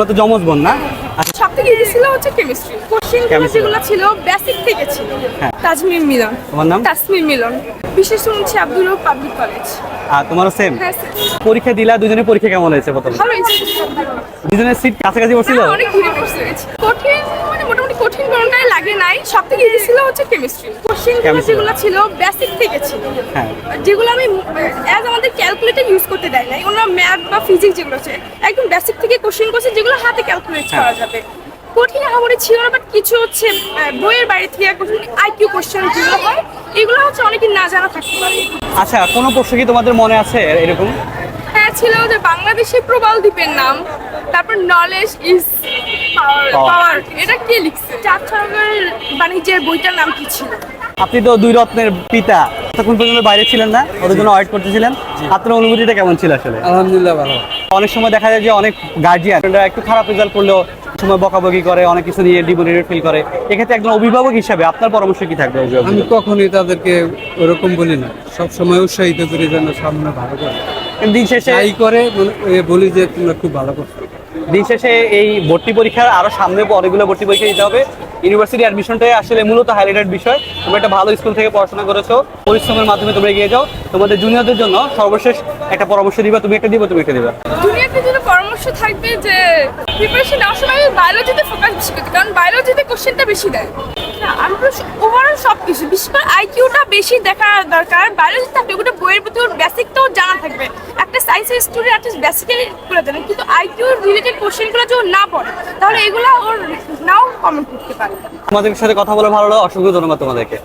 তোমরা তো জমজ বোন না? আচ্ছা সব থেকে ইজি ছিল হচ্ছে কেমিস্ট্রি কোশ্চেন Chemistry। যেগুলো ছিল। বেসিক থেকে ছিল। হ্যাঁ। তাজমির মিলন। তোমার নাম? তাসমির মিলন। বিশেষ শুনছি আব্দুল পাবলিক কলেজ আর তোমারও সেম পরীক্ষা দিলা দুজনের পরীক্ষা কেমন হয়েছে প্রথম? ভালো হয়েছে। দুজনের সিট কাছাকাছি বসছিল? হ্যাঁ, অনেক ঘুরে পড়ছে কঠিন মানে মোটামুটি কঠিন কোনটাই লাগে নাই। সব থেকে ইজি ছিল হচ্ছে কেমিস্ট্রি কোশ্চেন Chemistry। যেগুলো ছিল বেসিক থেকে ছিল। হ্যাঁ। যেগুলো আমি অ্যাজ আমাদের ক্যালকুলেটর ইউজ করতে দেয় ম্যাথ বা ফিজিক্স যেগুলো আছে একদম বেসিক থেকে কোশ্চেন করছে যেগুলো হাতে ক্যালকুলেট। করা যাবে। কঠিন আমাদের ছিল না বাট কিছু হচ্ছে বইয়ের বাইরে থেকে কঠিন আইকিউ কোশ্চেন যেগুলো হয় এগুলো হচ্ছে অনেকে না জানা থাকতে পারে। আচ্ছা কোনো প্রশ্ন কি তোমাদের মনে আছে এরকম? হ্যাঁ ছিল যে বাংলাদেশের প্রবাল দ্বীপের নাম তারপর নলেজ ইজ. পাওয়ার এটা কে লিখছে? চার সরকারের বাণিজ্যের বইটার নাম কি ছিল? আপনি তো দুই রত্নের পিতা তখন পর্যন্ত বাইরে ছিলেন না ওদের জন্য ওয়েট করতেছিলেন। আপনার অনুভূতিটা কেমন ছিল আসলে? আলহামদুলিল্লাহ ভালো। অনেক সময় দেখা যায় যে অনেক গার্জিয়ান একটু খারাপ রেজাল্ট করলেও সময় বকাবকি করে অনেক কিছু নিয়ে ডিমোটিভেট ফিল করে। এক্ষেত্রে একজন অভিভাবক হিসাবে আপনার পরামর্শ কি থাকবে? আমি কখনোই তাদেরকে ওরকম বলি না। সব সময় উৎসাহিত করি যেন সামনে ভালো করে। দিন শেষে এই করে বলি যে তোমরা খুব ভালো করছ। দিন শেষে এই ভর্তি পরীক্ষার আরও সামনে অনেকগুলো ভর্তি পরীক্ষা দিতে হবে। ইউনিভার্সিটি অ্যাডমিশনটাই আসলে মূলত হাইলাইটেড বিষয়। তোমরা একটা ভালো স্কুল থেকে পড়াশোনা করেছ, পরিশ্রমের মাধ্যমে তোমরা এগিয়ে যাও। তোমাদের জুনিয়রদের জন্য সর্বশেষ একটা পরামর্শ দিবা, তুমি একটা দিবা, তুমি একটা দিবা। দুনিয়াতে যদি পরামর্শ থাকবে যে প্রিপারেশন নেওয়ার সময় বায়োলজিতে ফোকাস বেশি করতে কারণ বায়োলজিতে কোশ্চেনটা বেশি দেয়। না আমরা ওভারঅল সব কিছু বিশেষ করে আইকিউটা বেশি দেখা দরকার। বায়োলজি থাকবে ওটা বইয়ের প্রতি ওর বেসিকটাও জানা থাকবে। একটা সায়েন্সের স্টুডেন্ট অ্যাটলিস্ট বেসিক্যালি করে দেবেন কিন্তু আইকিউ রিলেটেড কোশ্চেনগুলো যদি না পড়ে, তাহলে এগুলো ওর নাও কমেন্ট করতে পারেন। তোমাদের সাথে কথা বলে ভালো লাগল। অসংখ্য ধন্যবাদ তোমাদেরকে।